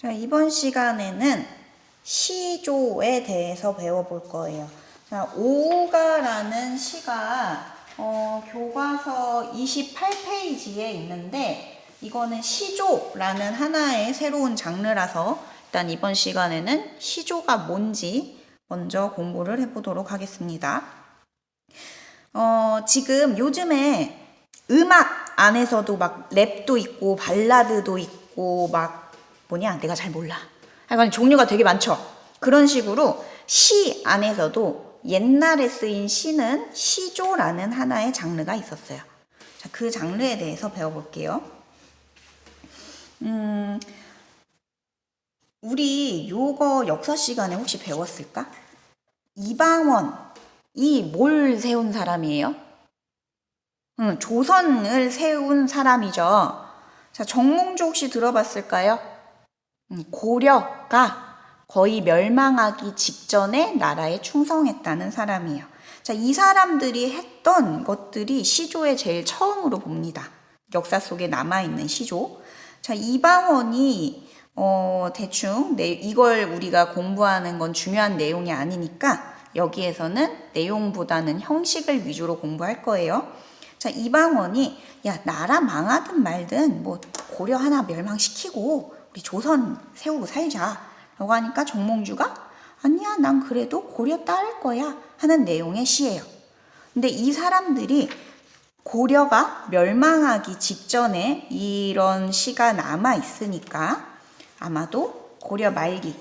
자, 이번 시간에는 시조에 대해서 배워볼 거예요. 자, 오가라는 시가 어, 교과서 28페이지에 있는데 이거는 시조라는 하나의 새로운 장르라서 일단 이번 시간에는 시조가 뭔지 먼저 공부를 해보도록 하겠습니다. 어, 지금 요즘에 음악 안에서도 막 랩도 있고 발라드도 있고 막 뭐냐 내가 잘 몰라. 하여간 종류가 되게 많죠. 그런 식으로 시 안에서도 옛날에 쓰인 시는 시조라는 하나의 장르가 있었어요. 자, 그 장르에 대해서 배워볼게요. 음, 우리 요거 역사 시간에 혹시 배웠을까? 이방원이 뭘 세운 사람이에요? 응, 조선을 세운 사람이죠. 자, 정몽주 혹시 들어봤을까요? 음, 고려가 거의 멸망하기 직전에 나라에 충성했다는 사람이에요. 자, 이 사람들이 했던 것들이 시조에 제일 처음으로 봅니다. 역사 속에 남아있는 시조. 자, 이방원이 어, 대충 내, 이걸 우리가 공부하는 건 중요한 내용이 아니니까 여기에서는 내용보다는 형식을 위주로 공부할 거예요. 자, 이방원이 야, 나라 망하든 말든 뭐 고려 하나 멸망시키고 우리 조선 세우고 살자. 라고 하니까 정몽주가 아니야, 난 그래도 고려 따를 거야. 하는 내용의 시예요. 근데 이 사람들이 고려가 멸망하기 직전에 이런 시가 남아 있으니까 아마도 고려 말기,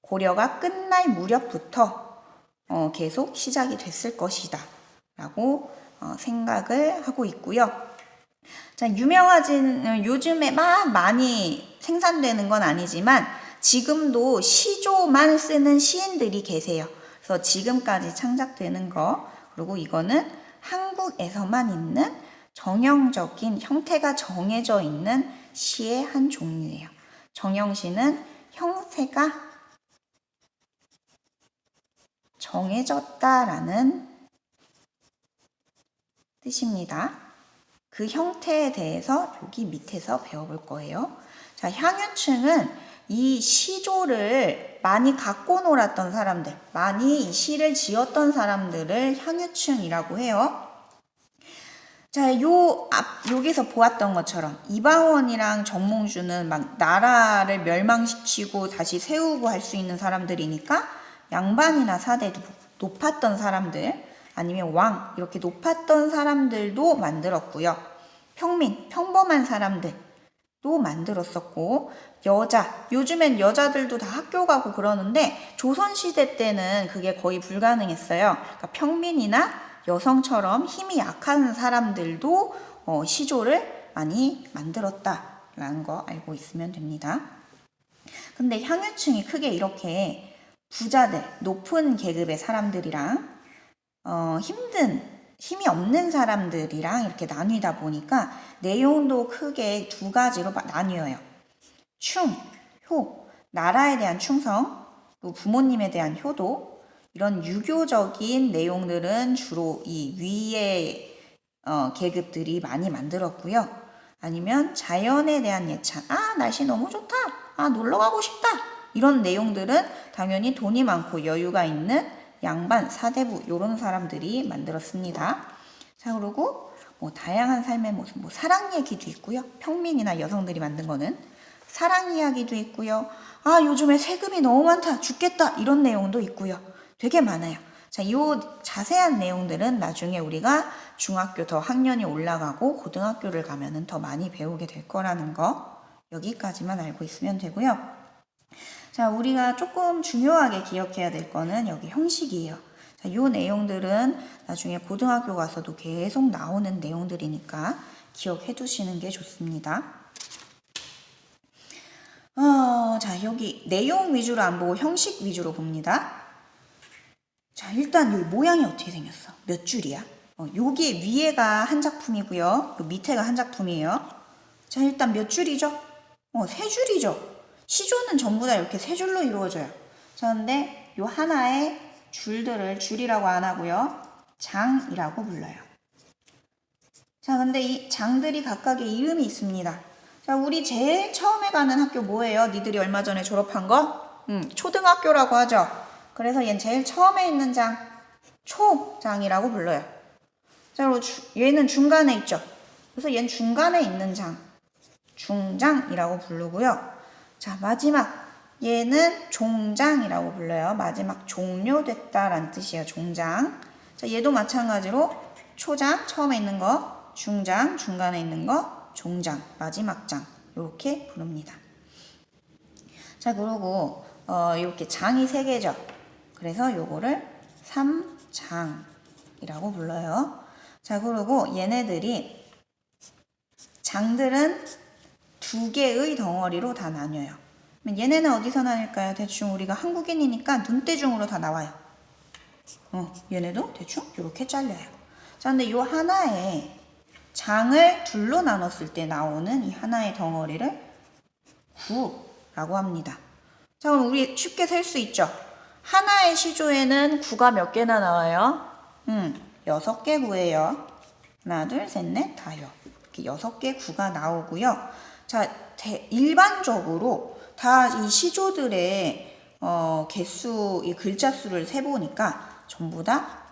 고려가 끝날 무렵부터 어, 계속 시작이 됐을 것이다. 라고 어, 생각을 하고 있고요. 자, 유명하진, 요즘에 막 많이 생산되는 건 아니지만 지금도 시조만 쓰는 시인들이 계세요. 그래서 지금까지 창작되는 거, 그리고 이거는 한국에서만 있는 정형적인 형태가 정해져 있는 시의 한 종류예요. 정형시는 형태가 정해졌다라는 뜻입니다. 그 형태에 대해서 여기 밑에서 배워볼 거예요. 자, 향유층은 이 시조를 많이 갖고 놀았던 사람들, 많이 이 시를 지었던 사람들을 향유층이라고 해요. 자, 요 앞, 여기서 보았던 것처럼 이방원이랑 정몽주는 막 나라를 멸망시키고 다시 세우고 할 수 있는 사람들이니까 양반이나 사대도 높았던 사람들, 아니면 왕, 이렇게 높았던 사람들도 만들었고요. 평민, 평범한 사람들 도 만들었었고, 여자, 요즘엔 여자들도 다 학교 가고 그러는데, 조선 시대 때는 그게 거의 불가능했어요. 그러니까 평민이나 여성처럼 힘이 약한 사람들도 어, 시조를 많이 만들었다라는 거 알고 있으면 됩니다. 근데 향유층이 크게 이렇게 부자들, 높은 계급의 사람들이랑 어, 힘든, 힘이 없는 사람들이랑 이렇게 나뉘다 보니까 내용도 크게 두 가지로 나뉘어요. 충, 효, 나라에 대한 충성, 또 부모님에 대한 효도, 이런 유교적인 내용들은 주로 이 위의 어, 계급들이 많이 만들었고요. 아니면 자연에 대한 예찬. 아, 날씨 너무 좋다. 아, 놀러 가고 싶다. 이런 내용들은 당연히 돈이 많고 여유가 있는 양반, 사대부 이런 사람들이 만들었습니다. 자, 그리고 뭐 다양한 삶의 모습, 뭐 사랑 얘기도 있고요. 평민이나 여성들이 만든 거는 사랑 이야기도 있고요. 아, 요즘에 세금이 너무 많다. 죽겠다. 이런 내용도 있고요. 되게 많아요. 자, 이 자세한 내용들은 나중에 우리가 중학교 더 학년이 올라가고 고등학교를 가면은 더 많이 배우게 될 거라는 거 여기까지만 알고 있으면 되고요. 자, 우리가 조금 중요하게 기억해야 될 거는 여기 형식이에요. 자, 이 내용들은 나중에 고등학교 가서도 계속 나오는 내용들이니까 기억해 두시는 게 좋습니다. 어, 자, 여기 내용 위주로 안 보고 형식 위주로 봅니다. 자, 일단 여기 모양이 어떻게 생겼어? 몇 줄이야? 어, 여기 위에가 한 작품이고요. 밑에가 한 작품이에요. 자, 일단 몇 줄이죠? 어, 세 줄이죠? 시조는 전부 다 이렇게 세 줄로 이루어져요. 자, 근데 요 하나의 줄들을 줄이라고 안 하고요. 장이라고 불러요. 자, 근데 이 장들이 각각의 이름이 있습니다. 자, 우리 제일 처음에 가는 학교 뭐예요? 니들이 얼마 전에 졸업한 거? 음, 초등학교라고 하죠. 그래서 얘는 제일 처음에 있는 장, 초장이라고 불러요. 자, 그리고 주- 얘는 중간에 있죠. 그래서 얘는 중간에 있는 장, 중장이라고 부르고요. 자, 마지막. 얘는 종장이라고 불러요. 마지막 종료됐다라는 뜻이에요. 종장. 자, 얘도 마찬가지로 초장, 처음에 있는 거, 중장, 중간에 있는 거, 종장, 마지막 장. 이렇게 부릅니다. 자, 그리고 어, 이렇게 장이 세 개죠. 그래서 요거를 삼장이라고 불러요. 자, 그리고 얘네들이 장들은 두 개의 덩어리로 다 나뉘어요. 얘네는 어디서 나뉠까요? 대충 우리가 한국인이니까 눈대중으로 다 나와요. 어, 얘네도 대충 이렇게 잘려요. 자, 근데 요 하나에 장을 둘로 나눴을 때 나오는 이 하나의 덩어리를 구라고 합니다. 자, 그럼 우리 쉽게 셀 수 있죠? 하나의 시조에는 구가 몇 개나 나와요? 음, 여섯 개 구예요. 하나, 둘, 셋, 넷, 다요. 이렇게 여섯 개 구가 나오고요. 자, 대- 일반적으로 다 이 시조들의 어, 개수, 이 글자 수를 세보니까 전부 다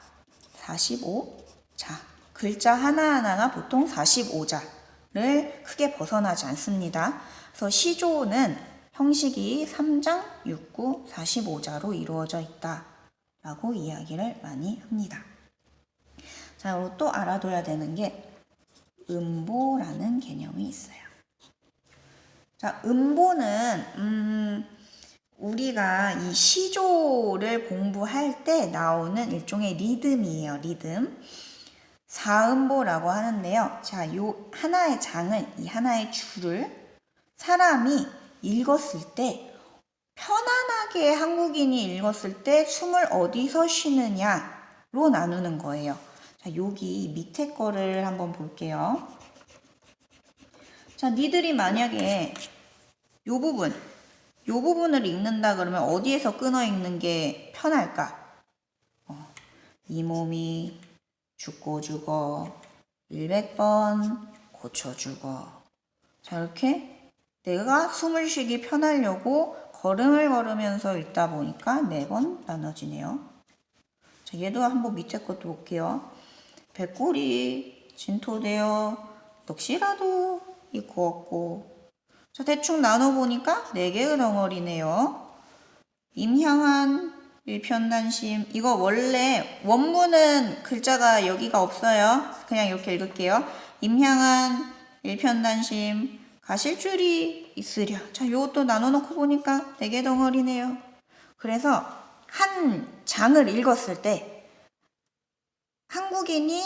45자. 글자 하나하나가 보통 45자를 크게 벗어나지 않습니다. 그래서 시조는 형식이 3장, 6구, 45자로 이루어져 있다. 라고 이야기를 많이 합니다. 자, 그리고 또 알아둬야 되는 게 음보라는 개념이 있어요. 자, 음보는 음, 우리가 이 시조를 공부할 때 나오는 일종의 리듬이에요. 리듬. 사음보라고 하는데요. 자, 요 하나의 장을 이 하나의 줄을 사람이 읽었을 때 편안하게 한국인이 읽었을 때 숨을 어디서 쉬느냐로 나누는 거예요. 자, 여기 밑에 거를 한번 볼게요. 자, 니들이 만약에 요 부분, 요 부분을 읽는다 그러면 어디에서 끊어 읽는 게 편할까? 어, 이 몸이 죽고 죽어 100번 고쳐 죽어. 자, 이렇게 내가 숨을 쉬기 편하려고 걸음을 걸으면서 읽다 보니까 네 번 나눠지네요. 자, 얘도 한번 밑에 것도 볼게요. 백골이 진토되어 넋이라도 있고 없고. 자, 대충 나눠보니까 네 개의 덩어리네요. 임향한 일편단심. 이거 원래 원문은 글자가 여기가 없어요. 그냥 이렇게 읽을게요. 임향한 일편단심. 가실 줄이 있으랴. 자, 요것도 나눠놓고 보니까 네개 덩어리네요. 그래서 한 장을 읽었을 때 한국인이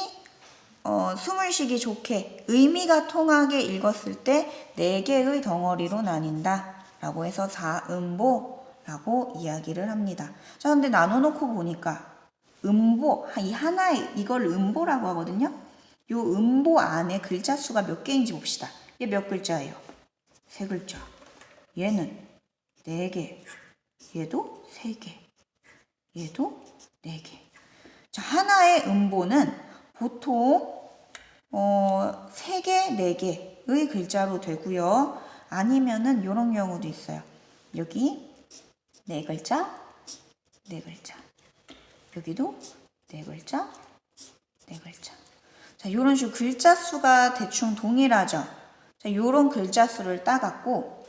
어, 숨을 쉬기 좋게 의미가 통하게 읽었을 때 네 개의 덩어리로 나뉜다. 라고 해서 사음보라고 이야기를 합니다. 자, 근데 나눠놓고 보니까 음보, 이 하나의, 이걸 음보라고 하거든요. 요 음보 안에 글자 수가 몇 개인지 봅시다. 얘 몇 글자예요? 세 글자. 얘는 네 개. 얘도 세 개. 얘도 네 개. 자, 하나의 음보는 보통 어, 3개, 4개의 글자로 되고요. 아니면은 이런 경우도 있어요. 여기 네 글자, 네 글자. 여기도 네 글자, 네 글자. 자, 이런 식으로 글자 수가 대충 동일하죠. 자, 요런 글자 수를 따갖고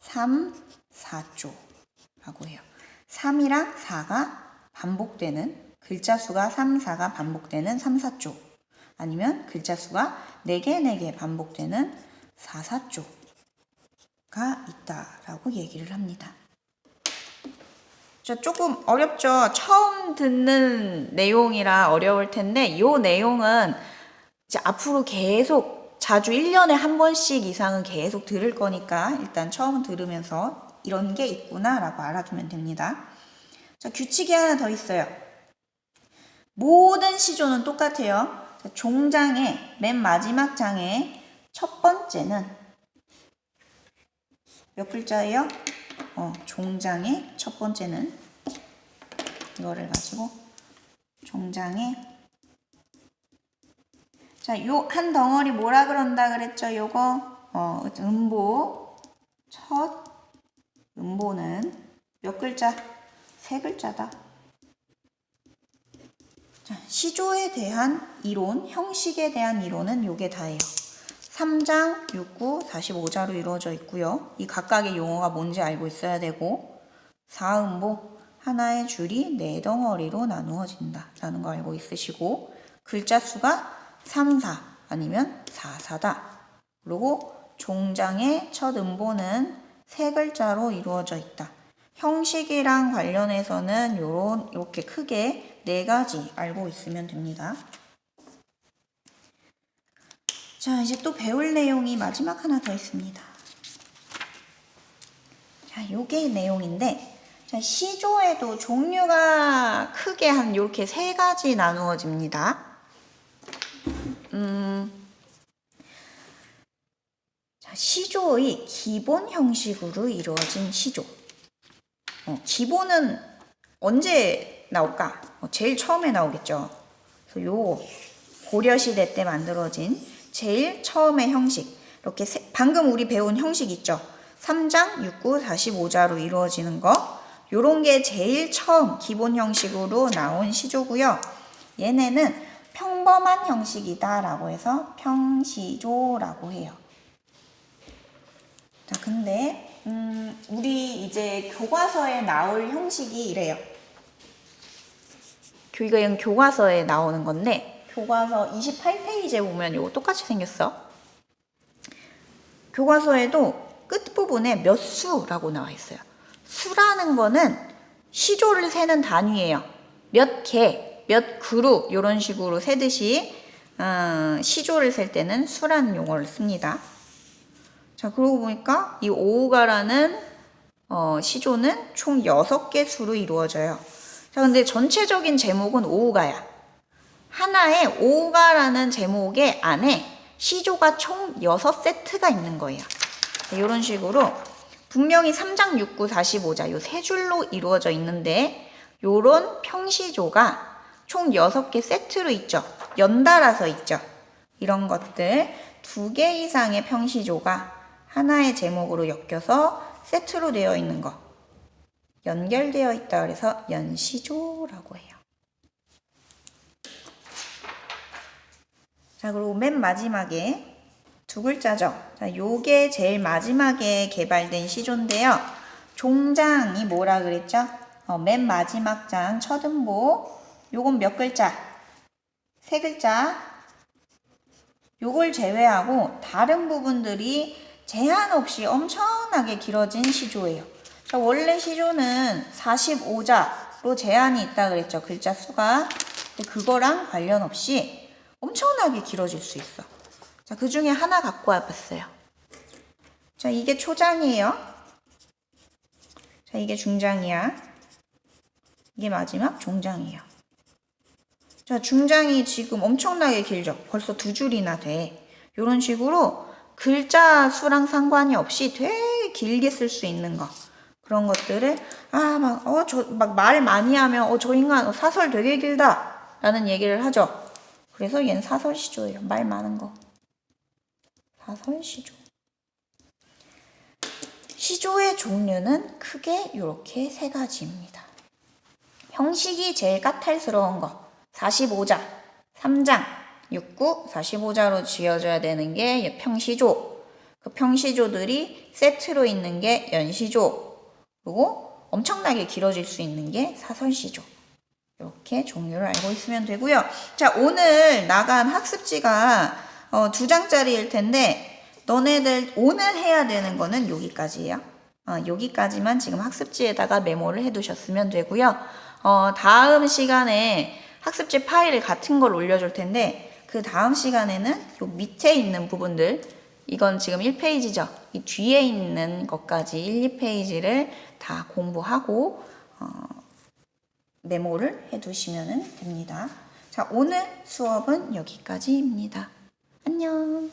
3, 4조라고 해요. 3이랑 4가 반복되는 글자 수가 3, 4가 반복되는 3, 4조 아니면 글자 수가 4개, 4개 반복되는 4, 4조가 있다라고 얘기를 합니다. 자, 조금 어렵죠? 처음 듣는 내용이라 어려울 텐데 이 내용은 이제 앞으로 계속 자주 1년에 한 번씩 이상은 계속 들을 거니까 일단 처음 들으면서 이런 게 있구나라고 알아두면 됩니다. 자, 규칙이 하나 더 있어요. 모든 시조는 똑같아요. 자, 종장의 맨 마지막 장의 첫 번째는 몇 글자예요? 어, 종장의 첫 번째는 이거를 가지고 종장의 자, 요 한 덩어리 뭐라 그런다 그랬죠? 요거 어, 음보 첫 음보는 몇 글자? 세 글자다. 자, 시조에 대한 이론, 형식에 대한 이론은 요게 다예요. 3장, 6구, 45자로 이루어져 있고요. 이 각각의 용어가 뭔지 알고 있어야 되고 4음보 하나의 줄이 네 덩어리로 나누어진다 라는 거 알고 있으시고 글자 수가 3, 4 아니면 4, 4다. 그리고 종장의 첫 음보는 세 글자로 이루어져 있다. 형식이랑 관련해서는 요런 이렇게 크게 네 가지 알고 있으면 됩니다. 자, 이제 또 배울 내용이 마지막 하나 더 있습니다. 자, 요게 내용인데 자, 시조에도 종류가 크게 한 이렇게 세 가지 나누어집니다. 음, 자, 시조의 기본 형식으로 이루어진 시조. 어, 기본은 언제 나올까? 어, 제일 처음에 나오겠죠. 그래서 요 고려시대 때 만들어진 제일 처음의 형식. 이렇게 세, 방금 우리 배운 형식 있죠? 3장, 6구, 45자로 이루어지는 거. 요런 게 제일 처음 기본 형식으로 나온 시조고요. 얘네는 평범한 형식이다라고 해서 평시조라고 해요. 자, 근데 음, 우리 이제 교과서에 나올 형식이 이래요. 이건 교과서에 나오는 건데 교과서 28페이지에 보면 이거 똑같이 생겼어. 교과서에도 끝부분에 몇 수라고 나와 있어요. 수라는 거는 시조를 세는 단위예요. 몇 개, 몇 그룹 이런 식으로 세듯이 어, 시조를 셀 때는 수라는 용어를 씁니다. 자, 그러고 보니까 이 오우가라는 어, 시조는 총 6개 수로 이루어져요. 자, 근데 전체적인 제목은 오우가야. 하나의 오우가라는 제목의 안에 시조가 총 6세트가 있는 거예요. 이런 식으로 분명히 3장 6구 45자 요 세 줄로 이루어져 있는데 요런 평시조가 총 6개 세트로 있죠. 연달아서 있죠. 이런 것들 두 개 이상의 평시조가 하나의 제목으로 엮여서 세트로 되어 있는 거 연결되어 있다 그래서 연시조라고 해요. 자, 그리고 맨 마지막에 두 글자죠. 자, 요게 제일 마지막에 개발된 시조인데요. 종장이 뭐라 그랬죠? 어, 맨 마지막 장 첫음보. 요건 몇 글자? 세 글자. 요걸 제외하고 다른 부분들이 제한 없이 엄청나게 길어진 시조예요. 자, 원래 시조는 45자로 제한이 있다 그랬죠. 글자 수가. 그거랑 관련 없이 엄청나게 길어질 수 있어. 자, 그 중에 하나 갖고 와봤어요. 자, 이게 초장이에요. 자, 이게 중장이야. 이게 마지막 종장이에요. 자, 중장이 지금 엄청나게 길죠? 벌써 두 줄이나 돼. 이런 식으로 글자 수랑 상관이 없이 되게 길게 쓸 수 있는 거. 그런 것들을, 아, 막, 어, 저, 막 말 많이 하면, 어, 저 인간 사설 되게 길다. 라는 얘기를 하죠. 그래서 얘는 사설 시조예요. 말 많은 거. 사설 시조. 시조의 종류는 크게 이렇게 세 가지입니다. 형식이 제일 까탈스러운 거. 45자, 3장, 6구, 45자로 지어져야 되는 게 평시조. 그 평시조들이 세트로 있는 게 연시조. 그리고 엄청나게 길어질 수 있는 게 사설시조. 이렇게 종류를 알고 있으면 되고요. 자, 오늘 나간 학습지가 어, 두 장짜리일 텐데 너네들 오늘 해야 되는 거는 여기까지예요. 어, 여기까지만 지금 학습지에다가 메모를 해두셨으면 되고요. 어, 다음 시간에 학습지 파일 같은 걸 올려줄 텐데 그 다음 시간에는 요 밑에 있는 부분들 이건 지금 1페이지죠. 이 뒤에 있는 것까지 1, 2페이지를 다 공부하고 어, 메모를 해두시면 됩니다. 자, 오늘 수업은 여기까지입니다. 안녕.